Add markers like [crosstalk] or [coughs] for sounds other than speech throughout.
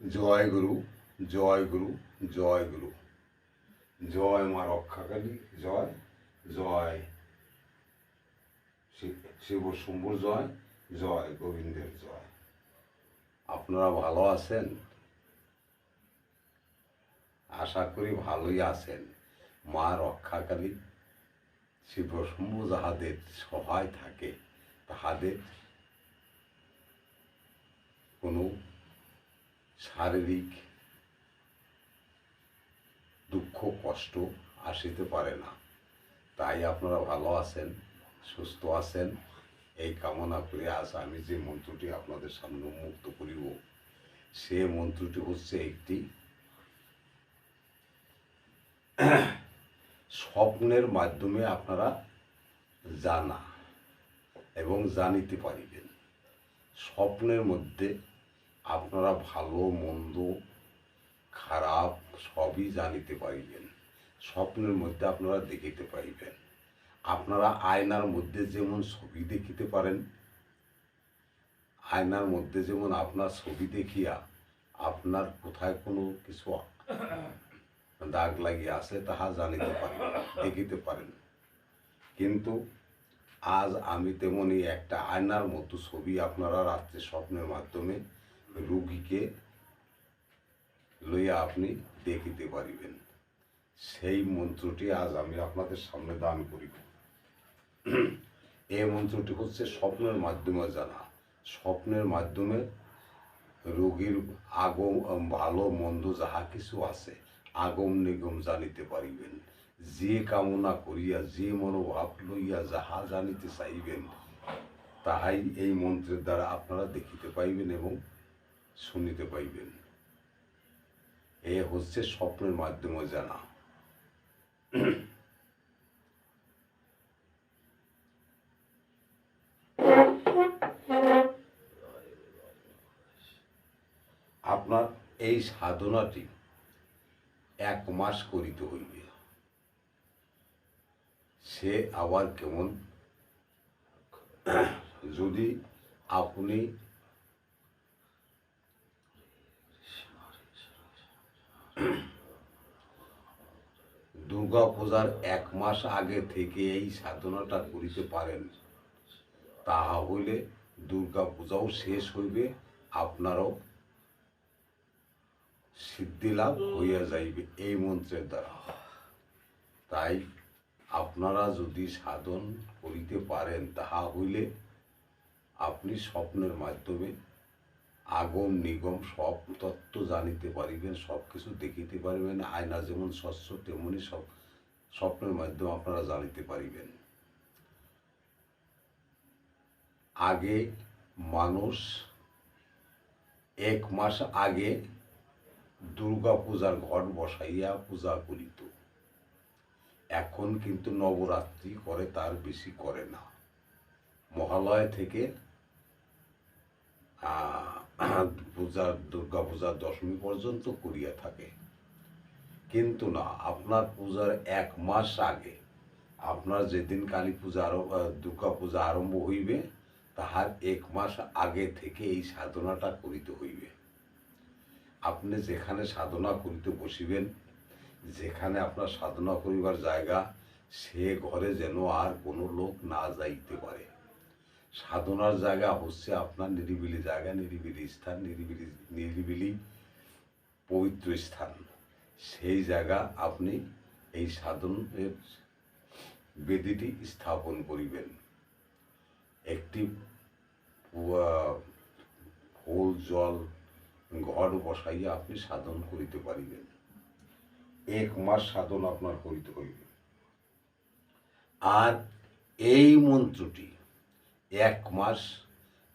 জয় গুরু জয় গুরু জয় গুরু। জয় মা রক্ষাকালী, জয় জয় শিব শম্ভুর জয় জয় গোবিন্দের জয়। আপনারা ভালো আছেন? আশা করি ভালোই আছেন। মা রক্ষাকালী, শিব শম্ভু যাহাদের সহায় থাকে, তাহাদের কোনো শারীরিক দুঃখ, কষ্ট আসিতে পারে না। তাই আপনারা ভালো আছেন, সুস্থ আছেন। এই কামনা করে আজ আমি যে মন্ত্রটি আপনাদের সামনে মুক্ত করিব, সে মন্ত্রটি হচ্ছে একটি স্বপ্নের মাধ্যমে আপনারা জানা এবং জানিতে পারিবেন। স্বপ্নের মধ্যে আপনারা ভালো, মন্দ, খারাপ সবই জানিতে পারিবেন। স্বপ্নের মধ্যে আপনারা দেখিতে পারিবেন। আপনারা আয়নার মধ্যে যেমন ছবি দেখিতে পারেন, আয়নার মধ্যে যেমন আপনার ছবি দেখিয়া আপনার কোথায় কোনো কিছু দাগ লাগিয়ে আছে, তাহা জানিতে পারেন, দেখিতে পারেন। কিন্তু আজ আমি তেমনি একটা আয়নার মতো ছবি আপনারা রাত্রে স্বপ্নের মাধ্যমে রুগীকে লইয়া আপনি দেখিতে পারিবেন। সেই মন্ত্রটি আজ আমি আপনাদের সামনে দান করিব। এই মন্ত্রটি হচ্ছে স্বপ্নের মাধ্যমে জানা। স্বপ্নের মাধ্যমে রোগীর আগম, ভালো, মন্দ যাহা কিছু আছে, আগম নিগম জানিতে পারিবেন। যে কামনা করিয়া, যে মনোভাব লইয়া যাহা জানিতে চাইবেন, তাহাই এই মন্ত্রের দ্বারা আপনারা দেখিতে পাইবেন এবং শুনিতে পাইবেন। এ হচ্ছে স্বপ্নের মাধ্যমে জানা। আপনার এই সাধনাটি এক মাস করিতে হইবে। সে আবার কেমন? যদি আপনি দুর্গা পূজার এক মাস আগে থেকে এই সাধনাটা করিতে পারেন। তাহা হইলে দুর্গা পূজাও শেষ হইবে, আপনারও সিদ্ধি লাভ হইয়া যাইবে, এই মন্ত্রের দ্বারা। তাই আপনারা যদি সাধন করিতে পারেন, তাহা হইলে আপনি স্বপ্নের মাধ্যমে আগম নিগম সব তত্ত্ব জানিতে পারিবেন সব কিছু দেখিতে পারিবেন, আয়না যেমন স্বচ্ছ, তেমনি সব স্বপ্নের মাধ্যমে আপনারা জানিতে পারিবেন। আগে মানুষ এক মাস আগে দুর্গা পূজার ঘট বসাইয়া পূজা করিত। এখন কিন্তু নবরাত্রি করে, তার বেশি করে না। মহালয় থেকে [clears throat] পূজার দুর্গা পূজার দশমী পর্যন্ত করিয়া থাকে। কিন্তু না, আপনার পূজার এক মাস আগে আপনার যেদিন কালী পূজা দুর্গা পূজা আরম্ভ হইবে, তাহার এক মাস আগে থেকে এই সাধনাটা করিতে হইবে। আপনি যেখানে সাধনা করিতে বসিবেন, যেখানে আপনার সাধনা করিবার জায়গা, সে ঘরে যেন আর কোনো লোক না যাইতে পারে। সাধনার জায়গা হচ্ছে আপনার নিরিবিলি জায়গা, নিরিবিলি স্থান, নিরিবিলি নিরিবিলি পবিত্র স্থান। সেই জায়গা আপনি এই সাধনের বেদিটি স্থাপন করিবেন। একটি ফুল, জল, ঘর বসাইয়া আপনি সাধন করিতে পারিবেন। এক মাস সাধন আপনার করিতে হইবে। আর এই মন্ত্রটি এক মাস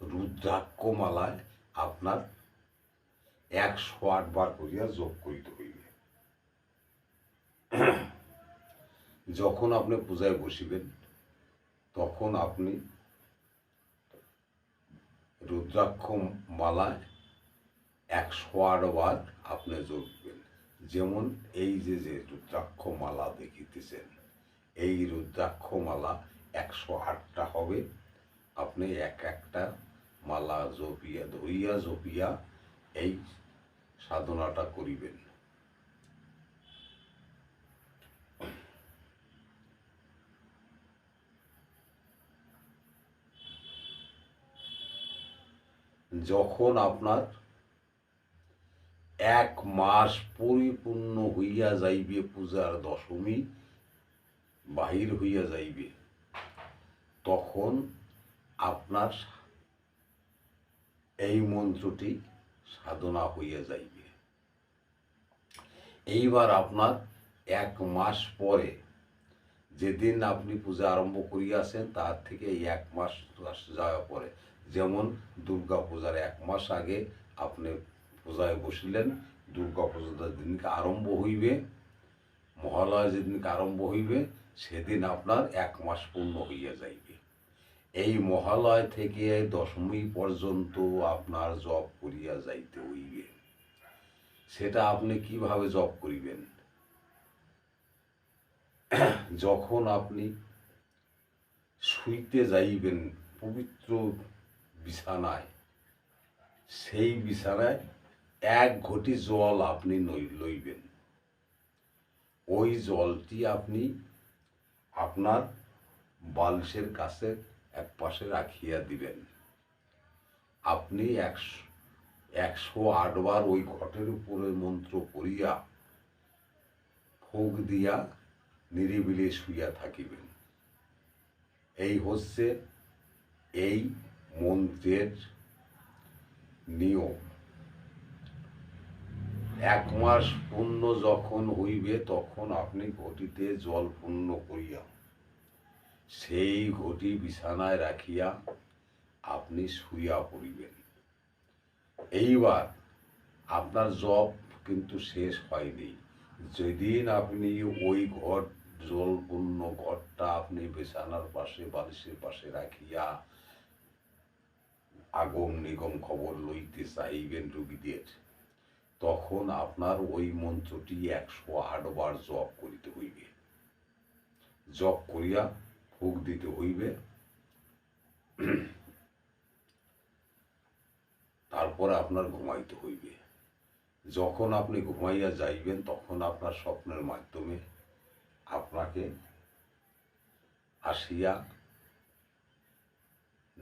রুদ্রাক্ষ মালায় আপনার একশো আট বার করিয়া যোগ করিতে হইবে। যখন আপনি পূজায় বসিবেন, তখন আপনি রুদ্রাক্ষ মালায় একশো আট বার আপনি যোগবেন যেমন এই যে যে রুদ্রাক্ষ মালা দেখিতেছেন, এই রুদ্রাক্ষ মালা একশো আটটা হবে। আপনি এক একটা মালা জপিয়া ধরিয়া জপিয়া এই সাধনাটা করিবেন। যখন আপনার এক মাস পরিপূর্ণ হইয়া যাইবে পূজার দশমী, বাহির হইয়া যাইবে, তখন আপনার এই মন্ত্রটি সাধনা হইয়া যাইবে। এইবার আপনার এক মাস পরে যেদিন আপনি পূজা আরম্ভ করিয়াছেন, তার থেকে এই এক মাস যাওয়া পরে। যেমন দুর্গা পূজার এক মাস আগে আপনি পূজায় বসিলেন, দুর্গা পূজার দিনকে আরম্ভ হইবে, মহালয়া যেদিনকে আরম্ভ হইবে, সেদিন আপনার এক মাস পূর্ণ হইয়া যাইবে। এই মহালয় থেকে দশমী পর্যন্ত আপনার জপ করিয়া যাইতে হইবে। সেটা আপনি কীভাবে জপ করিবেন? যখন আপনি শুইতে যাইবেন পবিত্র বিছানায়, সেই বিছানায় এক ঘটি জল আপনি লইবেন। ওই জলটি আপনি আপনার বালিশের কাছে এক পাশে রাখিয়া দিবেন। আপনি একশো একশো আটবার ওই ঘটের উপরে মন্ত্র করিয়া ফুক দিয়া নিরিবিলি শুইয়া থাকিবেন। এই হচ্ছে এই মন্ত্রের নিয়ম। এক মাস পূর্ণ যখন হইবে, তখন আপনি ঘটিতে জল পূর্ণ করিয়া সেই ঘটি বিছানায় রাখিয়া আপনি শুইয়া পড়িবেন। এইবার আপনার জব কিন্তু শেষ হয়নি। যেদিন আপনি ওই ঘর জলপূর্ণ ঘরটা আপনি বিছানার পাশে, বালিশের পাশে রাখিয়া আগম নিগম খবর লইতে চাইবেন রুগীদের তখন আপনার ওই মন্ত্রটি একশো আটবার জপ করিতে হইবে। জপ করিয়া ফুক দিতে হইবে। তারপরে আপনার ঘুমাইতে হইবে। যখন আপনি ঘুমাইয়া যাইবেন, তখন আপনার স্বপ্নের মাধ্যমে আপনাকে আসিয়া,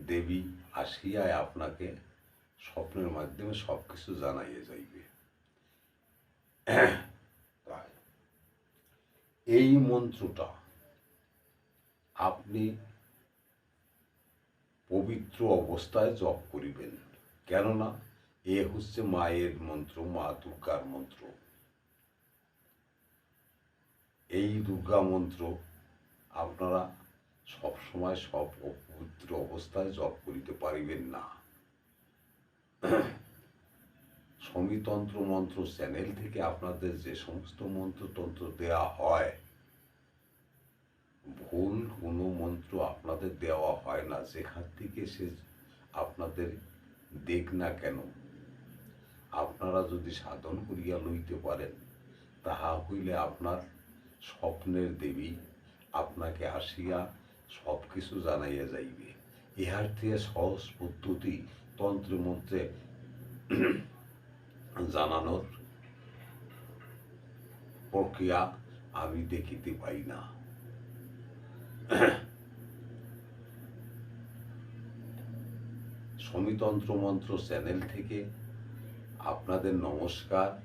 দেবী আসিয়ায় আপনাকে স্বপ্নের মাধ্যমে সব কিছু জানাইয়া যাইবে। এই মন্ত্রটা আপনি পবিত্র অবস্থায় জপ করিবেন। কেননা এ হচ্ছে মায়ের মন্ত্র, মা দুর্গার মন্ত্র। এই দুর্গা মন্ত্র আপনারা সব সময় সব পবিত্র অবস্থায় জপ করিতে পারিবেন না। সমিতন্ত্র মন্ত্র চ্যানেল থেকে আপনাদের যে সমস্ত মন্ত্রতন্ত্র দেয়া হয় ভুল কোনো মন্ত্র আপনাদের দেওয়া হয় না। যেখান থেকে সে আপনাদের দেখ না কেন, আপনারা যদি সাধন করিয়া লইতে পারেন, তাহা হইলে আপনার স্বপ্নের দেবী আপনাকে আসিয়া সব কিছু জানাইয়া যাইবে। ইহার থেকে সহজ পদ্ধতি তন্ত্রে মন্ত্রে জানানোর প্রক্রিয়া আমি দেখিতে পাই না। [coughs] সমিতন্ত্র মন্ত্র চ্যানেল থেকে আপনাদের নমস্কার।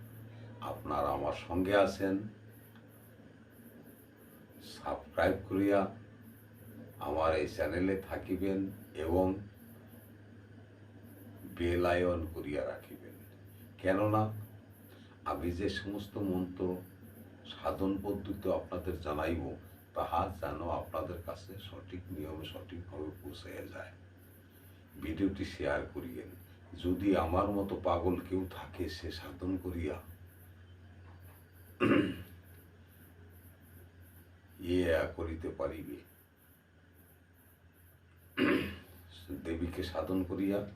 আপনারা আমার সঙ্গে আছেন। সাবস্ক্রাইব করিয়া আমার এই চ্যানেলে থাকিবেন এবং বেলায়ন করিয়া রাখিবেন। কেননা আমি যে সমস্ত মন্ত্র সাধন পদ্ধতি আপনাদের জানাইব তাহা যেন আপনাদের কাছে সঠিক নিয়মে সঠিকভাবে পৌঁছে যায়। ভিডিওটি শেয়ার করিয়েন। যদি আমার মতো পাগল কেউ থাকে, সে সাধন করিয়া [clears throat] ইয়ে করিতে পারিবে। [clears throat] দেবীকে সাধন করিয়া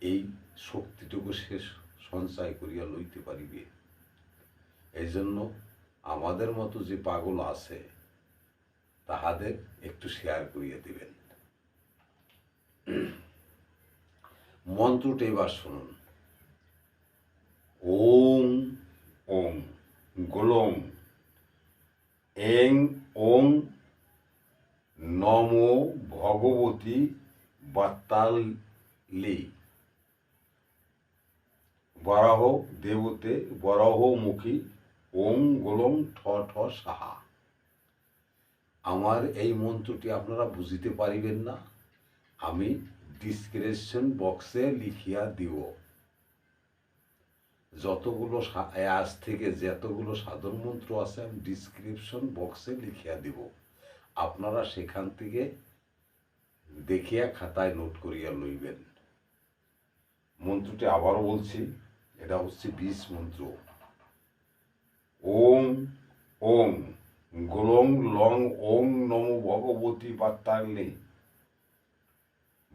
এই শক্তিটুকু সে সঞ্চয় করিয়া লইতে পারিবে। এই জন্য আমাদের মতো যে পাগল আছে তাহাদের একটু শেয়ার করিয়ে দিবেন। মন্ত্রটা এবার শুনুন। ও গোলং এং, ওং, নম ভগবতী বাত্তালি। বরাহ দেবতে বরাহমুখী ওং গোলং ঠ ঠ সাহা। আমার এই মন্ত্রটি আপনারা বুঝিতে পারিবেন না। আমি ডিসক্রিপশন বক্সে লিখিয়া দিব। যতগুলো আজ থেকে যতগুলো সাধন মন্ত্র আছে, আমি ডিসক্রিপশন বক্সে লিখিয়া দিব। আপনারা সেখান থেকে দেখিয়া খাতায় নোট করিয়া লইবেন। মন্ত্রটি আবারও বলছি, এটা হচ্ছে বিষ মন্ত্র। ওম ওং গোলং লং ওং নম ভগবতী বাত্তাগ্নি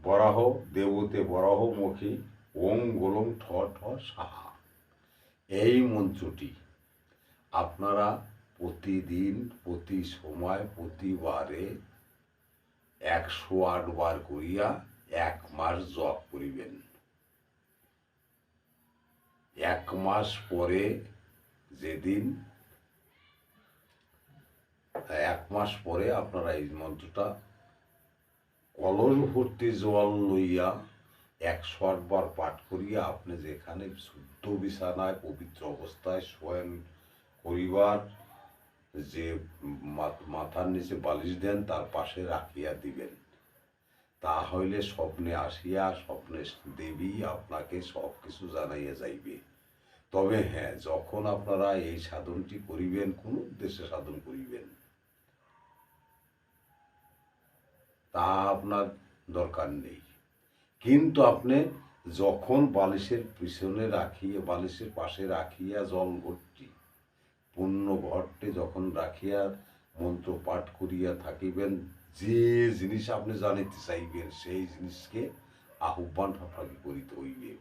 বরাহ, দেবতে বরাহ মুখী ওং গোলং ঠ ঠ সাহা। এই মন্ত্রটি আপনারা প্রতিদিন, প্রতি সময়, প্রতিবারে একশো আট বার করিয়া এক মাস জপ করিবেন। এক মাস পরে যেদিন এক মাস পরে আপনারা এই মন্ত্রটা কলস ভর্তি জল লইয়া একশো বার পাঠ করিয়া আপনি যেখানে শুদ্ধ বিছানায় পবিত্র অবস্থায় শয়ন করিবার যে মাথার নিচে বালিশ দেন, তার পাশে রাখিয়া দিবেন। তা হইলে স্বপ্নে আসিয়া, স্বপ্নে দেবী আপনাকে সব কিছু জানাইয়া যাইবে। তবে হ্যাঁ যখন আপনারা এই সাধনটি করিবেন, কোন উদ্দেশ্যে সাধন করিবেন তা আপনার দরকার নেই। কিন্তু আপনি যখন বালিশের পিছনে রাখিয়া, বালিশের পাশে রাখিয়া জল ভর্তি পূর্ণ ঘরটি যখন রাখিয়া, মন্ত্র পাঠ করিয়া থাকিবেন, যে জিনিস আপনি জানিতে চাইবেন, সেই জিনিসকে আহ্বান আপনাকে করিতে হইবে।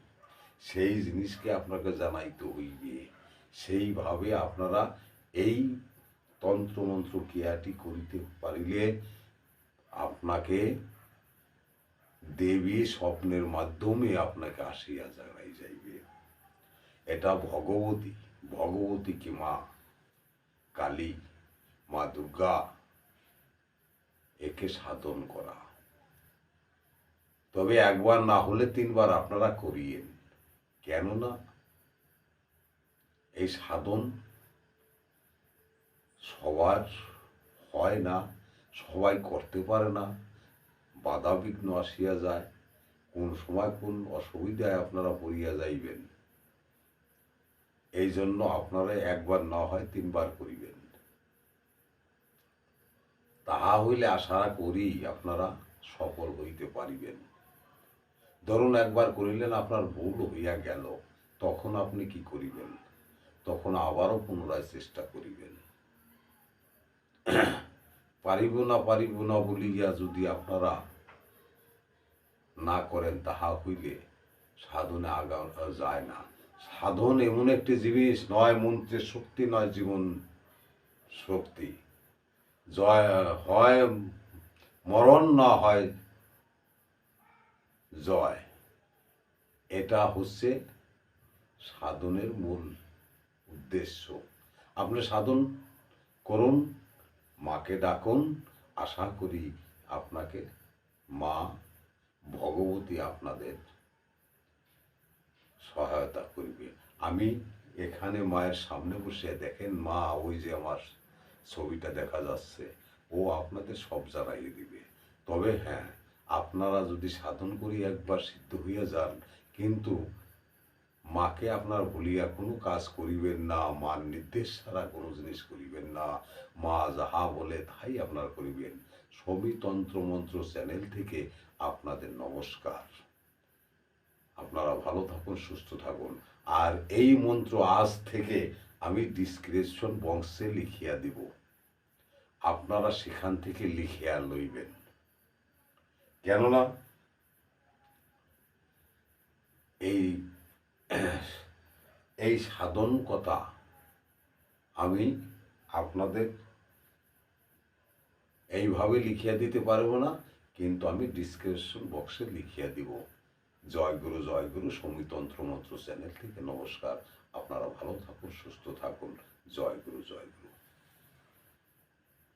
সেই জিনিসকে আপনাকে জানাইতে হইবে। সেইভাবে আপনারা এই তন্ত্রমন্ত্র ক্রিয়াটি করিতে পারিলে আপনাকে দেবী স্বপ্নের মাধ্যমে আপনাকে আসিয়া জানাই যাইবে। এটা ভগবতী ভগবতী কি মা? কালী, মা দুর্গা, একে সাধন করা। তবে একবার না হলে তিনবার আপনারা করিয়েন। কেননা এই সাধন সবার হয় না। সবাই করতে পারে না, বাধা বিঘ্ন আসিয়া যায়, কোন সময় কোন অসুবিধায় আপনারা পড়িয়া যাইবেন। এই জন্য আপনারা একবার না হয় তিনবার করিবেন। তাহা হইলে আশা করি আপনারা সফল হইতে পারিবেন। ধরুন একবার করিলেন আপনার ভুল হইয়া গেল, তখন আপনি কি করিবেন? তখন আবারও পুনরায় চেষ্টা করিবেন। পারিব না পারিব না বলিয়া যদি আপনারা না করেন, তাহা হইলে সাধনে আগা যায় না। সাধন এমন একটি জিনিস, নয় মন্ত্রের শক্তি, নয় জীবন শক্তি। জয়, হয় মরণ, না হয় জয়। এটা হচ্ছে সাধনের মূল উদ্দেশ্য। আপনি সাধন করুন মাকে ডাকুন, আশা করি আপনাকে মা ভগবতী আপনাদের সহায়তা করবে। আমি এখানে মায়ের সামনে বসে দেখেন, মা ওই যে আমার ছবিটা দেখা যাচ্ছে, ও আপনাদের সব জানাইয়ে দিবে। তবে হ্যাঁ আপনারা যদি সাধন করি একবার সিদ্ধ হইয়া যান, কিন্তু মাকে আপনার ভুলিয়া কোনো কাজ করিবেন না, মার নির্দেশ ছাড়া কোনো জিনিস করিবেন না। মা যাহা বলে তাই আপনার করিবেন। সবই তন্ত্রমন্ত্র চ্যানেল থেকে আপনাদের নমস্কার। আপনারা ভালো থাকুন, সুস্থ থাকুন। আর এই মন্ত্র আজ থেকে আমি ডিসক্রিপশন বক্সে লিখিয়া দিব। আপনারা সেখান থেকে লিখিয়া লইবেন। কেননা এই এই সাধন কথা আমি আপনাদের এইভাবে লিখিয়া দিতে পারব না, কিন্তু আমি ডিসক্রিপশন বক্সে লিখিয়া দিব। জয় গুরু জয় গুরু সমিতন্ত্র মন্ত্র চ্যানেল থেকে নমস্কার। আপনারা ভালো থাকুন, সুস্থ থাকুন। জয় গুরু জয় গুরু।